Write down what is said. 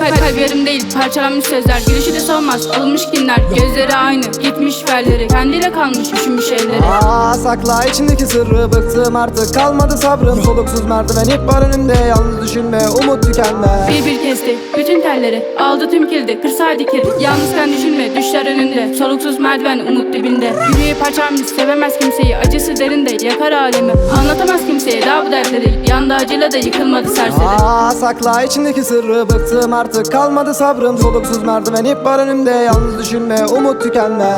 快！Kalp, kalp yarım değil parçalanmış sözler. Gülüşü de solmaz alınmış kinler Gözleri aynı gitmiş ferleri Kendiyle kalmış düşünmüş elleri. Aa sakla içindeki sırrı bıktım artık. Kalmadı sabrım Soluksuz merdiven. İp var önümde yalnız düşünme umut tükenme. Bir bir kesti bütün telleri. Aldı tüm kilidi kırsaydı kirli Yalnızken düşünme düşler önünde. Soluksuz merdiven umut dibinde. Yüreği parçalanmış sevemez kimseyi. Acısı derinde yakar alemi. Anlatamaz kimseye daha bu dertleri. Yandı acıyla da yıkılmadı serseri. Aa sakla içindeki sırrı bıktım artık kalmadı sabrım Soluksuz merdiven ip var önümde yalnız düşünme umut tükenme